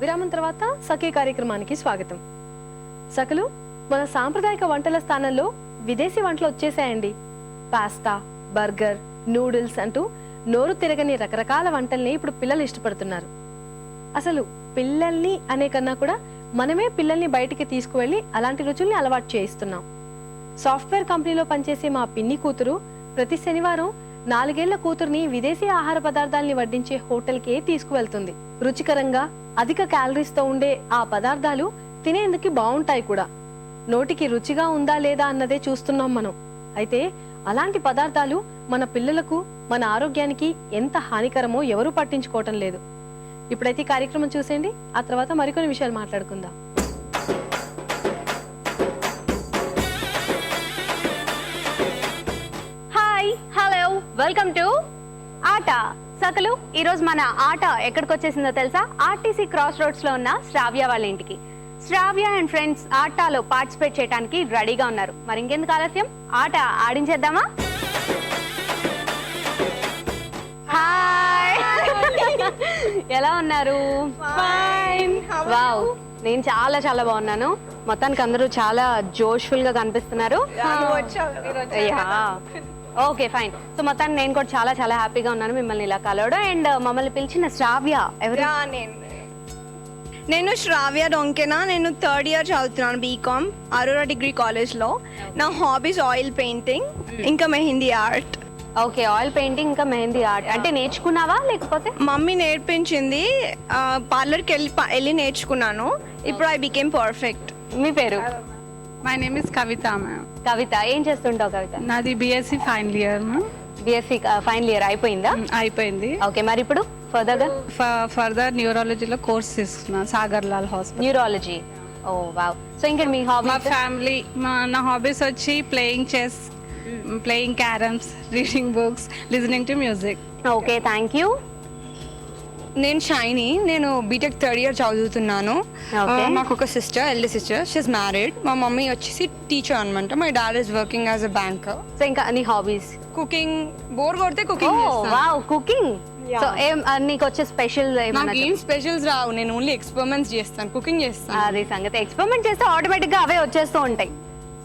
విరామం తర్వాత సఖీ కార్యక్రమానికి స్వాగతం. సకలు మన సాంప్రదాయక వంటల స్థానంలో విదేశీ వంటలు వచ్చేసాయండి. పాస్తా బర్గర్ నూడిల్స్ అంటూ నోరు తిరగని రకరకాల వంటల్ని ఇప్పుడు పిల్లలు ఇష్టపడుతున్నారు. అసలు పిల్లల్ని అనే కన్నా కూడా మనమే పిల్లల్ని బయటికి తీసుకువెళ్ళి అలాంటి రుచుల్ని అలవాటు చేయిస్తున్నాం. సాఫ్ట్వేర్ కంపెనీలో పనిచేసే మా పిన్ని కూతురు ప్రతి శనివారం నాలుగేళ్ళ కూతుర్ని విదేశీ ఆహార పదార్థాల్ని వడ్డించే హోటల్కే తీసుకువెళ్తుంది. రుచికరంగా అధిక క్యాలరీస్తో ఉండే ఆ పదార్థాలు తినేందుకు బాగుంటాయి కూడా. నోటికి రుచిగా ఉందా లేదా అన్నదే చూస్తున్నాం మనం. అయితే అలాంటి పదార్థాలు మన పిల్లలకు మన ఆరోగ్యానికి ఎంత హానికరమో ఎవరూ పట్టించుకోవటం లేదు. ఇప్పుడైతే ఈ కార్యక్రమం చూసేయండి. ఆ తర్వాత మరికొన్ని విషయాలు మాట్లాడుకుందాం. వెల్కమ్ టు ఆట. సకలు ఈరోజు మన ఆట ఎక్కడికి వచ్చేసిందో తెలుసా? ఆర్టీసీ క్రాస్ రోడ్స్లో ఉన్న శ్రావ్య వాళ్ళ ఇంటికి. శ్రావ్య అండ్ ఫ్రెండ్స్ ఆటలో పార్టిసిపేట్ చేయడానికి రెడీగా ఉన్నారు. మరి ఇంకెందుకు ఆలస్యం? ఆట ఆడించేద్దామా? హాయ్ ఎలా ఉన్నారు? వావ్ నేను చాలా చాలా బాగున్నాను. మొత్తానికి అందరూ చాలా జోష్ఫుల్గా కనిపిస్తున్నారు. Okay fine. సో మొత్తానికి నేను కూడా చాలా చాలా హ్యాపీగా ఉన్నాను మిమ్మల్ని ఇలా కలవడం. అండ్ మమ్మల్ని పిలిచిన శ్రావ్య ఎవరు? నేను. నేను శ్రావ్య డొంకెనా? నేను థర్డ్ ఇయర్ చదువుతున్నాను బీకామ్ అరోరా డిగ్రీ కాలేజ్లో. నా హాబీస్ ఆయిల్ పెయింటింగ్ ఇంకా mehndi art okay oil painting ఇంకా మెహందీ ఆర్ట్ అంటే నేర్చుకున్నావా లేకపోతే? మమ్మీ నేర్పించింది పార్లర్కి వెళ్ళి ప- వెళ్ళి నేర్చుకున్నాను. ఇప్పుడు ఐ బికేమ్ పర్ఫెక్ట్ మీ పేరు? My name is Kavitha ma'am Kavitha ఏం చేస్తుంటావు కవిత నాది BSc final year ma'am BSc final year అయిపోయిందా? అయిపోయింది. ఓకే మరి ఇప్పుడు ఫర్దర్గా? ఫర్దర్ న్యూరాలజీలో కోర్స్ తీసుకున్నాను Sagar Lal hospital neurology oh wow so ఇంకా మీ హాబీ మా ఫ్యామిలీ మా నా హాబీస్ వచ్చి playing chess playing carroms reading books listening to music okay thank you నేను షైనీ నేను బీటెక్ థర్డ్ ఇయర్ చదువుతున్నాను. మాకు ఒక sister elder sister she's married మా మమ్మీ వచ్చేసి టీచర్ అనమాట my dad is working as a banker so ఇంకా నీ హాబీస్ కుకింగ్ బోర్ కొడితే కుకింగ్ వావ్ కుకింగ్. సో ఏం నీకు వచ్చే స్పెషల్ ఏం స్పెషల్స్ రావు. నేను ఓన్లీ ఎక్స్పెరిమెంట్స్ చేస్తాను. కుకింగ్ చేస్తాను. అది సంగతి. ఎక్స్పెరిమెంట్ చేస్తే ఆటోమేటిక్గా అవే వచ్చేస్తూ ఉంటాయి.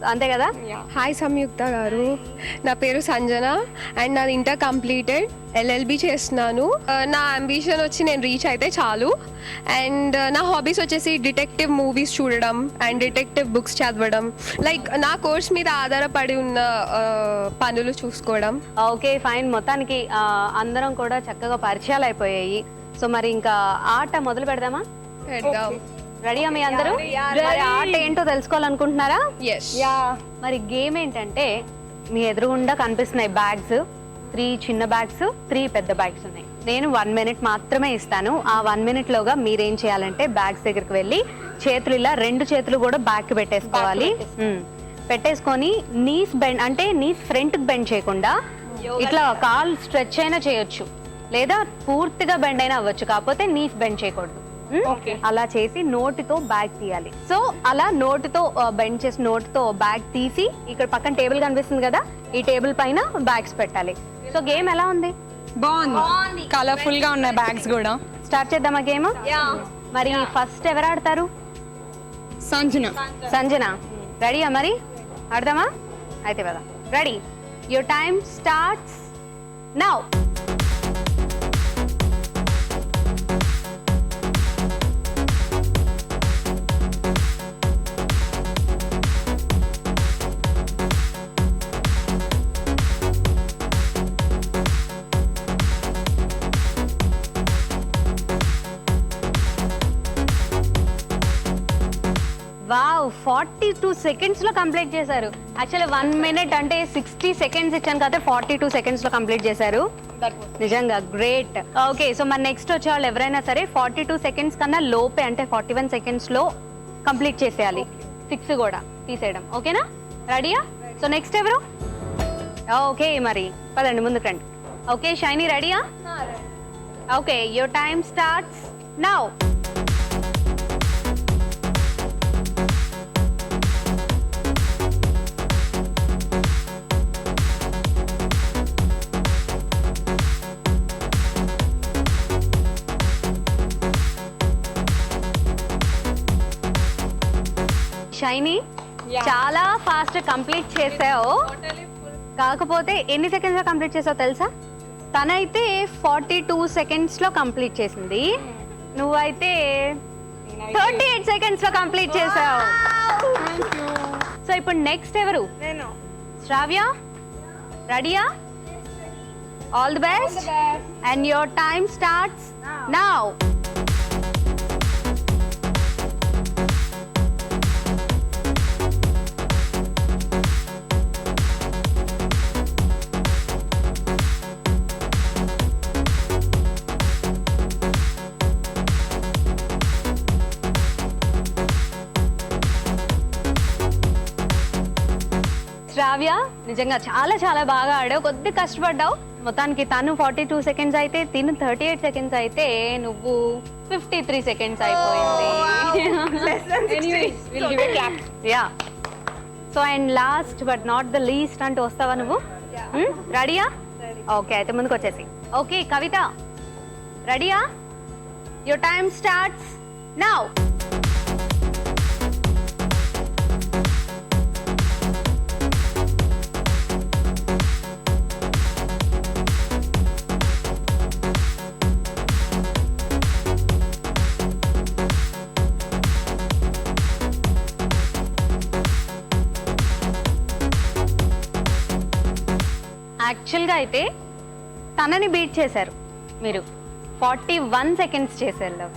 అంతే కదా? హాయ్ సంయుక్త గారు. నా పేరు సంజన. అండ్ నాది ఇంటర్ కంప్లీటెడ్ ఎల్ఎల్బి చేస్తున్నాను. నా అంబిషన్ వచ్చి నేను రీచ్ అయితే చాలు. అండ్ నా హాబీస్ వచ్చేసి డిటెక్టివ్ మూవీస్ చూడడం అండ్ డిటెక్టివ్ బుక్స్ చదవడం. లైక్ నా కోర్స్ మీద ఆధారపడి ఉన్న పనులు చూసుకోవడం. ఓకే ఫైన్ మొత్తానికి అందరం కూడా చక్కగా పరిచయాలు అయిపోయాయి. సో మరి ఇంకా ఆట మొదలు పెడదామా? పెడదాం. రెడీయా మీ అందరూ? ఆట ఏంటో తెలుసుకోవాలనుకుంటున్నారా? ఎస్ మరి గేమ్ ఏంటంటే మీ ఎదురుగుండా కనిపిస్తున్నాయి బ్యాగ్స్. త్రీ చిన్న బ్యాగ్స్ త్రీ పెద్ద బ్యాగ్స్ ఉన్నాయి. నేను వన్ మినిట్ మాత్రమే ఇస్తాను. ఆ వన్ మినిట్ లోగా మీరేం చేయాలంటే బ్యాగ్స్ దగ్గరికి వెళ్ళి చేతులు ఇలా రెండు చేతులు కూడా బ్యాక్కి పెట్టేసుకోవాలి. పెట్టేసుకొని నీస్ బెండ్ అంటే నీస్ ఫ్రంట్కి బెండ్ చేయకుండా ఇట్లా కాల్ స్ట్రెచ్ అయినా చేయొచ్చు. లేదా పూర్తిగా బెండ్ అయినా అవ్వచ్చు. కాకపోతే నీస్ బెండ్ చేయకూడదు? అలా చేసి నోటితో బ్యాగ్ తీయాలి. సో అలా నోటితో బెండ్ చేసి నోటితో బ్యాగ్ తీసి ఇక్కడ పక్కన టేబుల్ కనిపిస్తుంది కదా ఈ టేబుల్ పైన బ్యాగ్స్ పెట్టాలి. సో గేమ్ ఎలా ఉంది? బాగుంది. కలర్ఫుల్గా ఉన్నాయి బ్యాగ్స్ కూడా. స్టార్ట్ చేద్దామా గేమ్? మరి ఫస్ట్ ఎవరు ఆడతారు? సంజన. సంజన. రెడీయా మరి? ఆడదామా? అయితే కదా ready. Your time starts now wow forty two సెకండ్స్లో కంప్లీట్ చేశారు. యాక్చువల్లీ వన్ మినిట్ అంటే సిక్స్టీ సెకండ్స్ ఇచ్చాను కదా ఫార్టీ టూ సెకండ్స్లో కంప్లీట్ చేశారు. నిజంగా గ్రేట్ ఓకే సో మన నెక్స్ట్ వచ్చే వాళ్ళు ఎవరైనా సరే ఫార్టీ టూ సెకండ్స్ కన్నా లోపే అంటే ఫార్టీ వన్ సెకండ్స్లో కంప్లీట్ చేసేయాలి. సిక్స్ కూడా తీసేయడం. ఓకేనా రెడీయా సో నెక్స్ట్ ఎవరు? ఓకే మరి. పదండి ముందుకు రండి. ఓకే షైనీ రెడీయా okay your time starts now Shiny చాలా ఫాస్ట్ కంప్లీట్ చేసావు. కాకపోతే ఎన్ని సెకండ్స్లో కంప్లీట్ చేసావు తెలుసా? తనైతే ఫార్టీ టూ సెకండ్స్లో కంప్లీట్ చేసింది. నువ్వైతే థర్టీ ఎయిట్ సెకండ్స్లో కంప్లీట్ చేసావు. సో ఇప్పుడు నెక్స్ట్ ఎవరు? నేను. శ్రావ్య? రెడీయా? All the best and your time starts now Shravya నిజంగా చాలా చాలా బాగా ఆడావు. కొద్ది కష్టపడ్డావు. మొత్తానికి తను ఫార్టీ టూ సెకండ్స్ అయితే తిను థర్టీ ఎయిట్ సెకండ్స్ అయితే నువ్వు ఫిఫ్టీ త్రీ సెకండ్స్ అయిపోయింది. Yeah so and last but not the least అంటూ వస్తావా నువ్వు? రెడీయా ఓకే అయితే ముందుకు వచ్చేసి. ఓకే కవిత. రెడీయా యువర్ టైమ్ స్టార్ట్స్ నౌ యాక్చువల్గా అయితే తనని బీట్ చేశారు. మీరు ఫార్టీ వన్ సెకండ్స్ చేశారు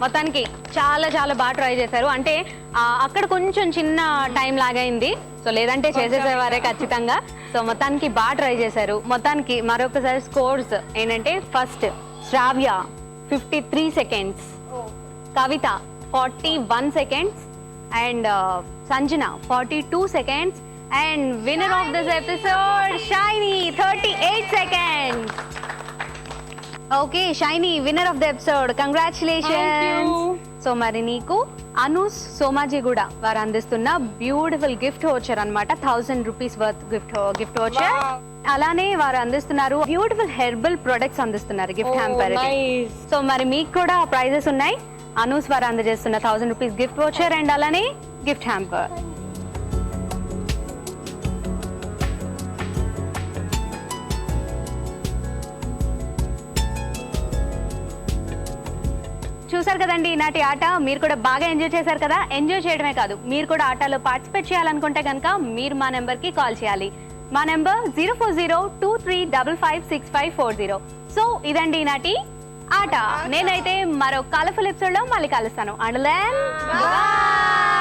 మొత్తానికి చాలా చాలా బాగా ట్రై చేశారు. అంటే అక్కడ కొంచెం చిన్న టైం లాగైంది. సో లేదంటే చేసేసేవారే ఖచ్చితంగా. సో మొత్తానికి బాగా ట్రై చేశారు. మొత్తానికి మరొకసారి స్కోర్స్ ఏంటంటే first Shravya fifty three seconds. Kavitha forty one seconds. And Sanjana forty two seconds. And winner of this episode Shiny thirty eight seconds okay Shiny winner of the episode congratulation so మరి నీకు అనూస్ సోమాజీ కూడా వారు అందిస్తున్న beautiful gift వచ్చారు అనమాట thousand rupees worth gift gift వచ్చారు అలానే వారు అందిస్తున్నారు బ్యూటిఫుల్ హెర్బల్ ప్రొడక్ట్స్ అందిస్తున్నారు గిఫ్ట్ హ్యాంపర్ సో మరి మీకు కూడా ప్రైజెస్ ఉన్నాయి. అనూస్ వారు అందజేస్తున్న థౌసండ్ రూపీస్ గిఫ్ట్ వచ్చారు అండ్ అలానే గిఫ్ట్ హ్యాంపర్ చూసారు కదండి ఈనాటి ఆట. మీరు కూడా బాగా ఎంజాయ్ చేశారు కదా. ఎంజాయ్ చేయడమే కాదు మీరు కూడా ఆటలో పార్టిసిపేట్ చేయాలనుకుంటే కనుక మీరు మా నెంబర్కి కాల్ చేయాలి. మా number zero four zero two three double five six five four zero. So ఇదండి ఈనాటి ఆట. నేనైతే మరో కలర్ఫుల్ ఎపిసోడ్లో మళ్ళీ కలుస్తాను. And bye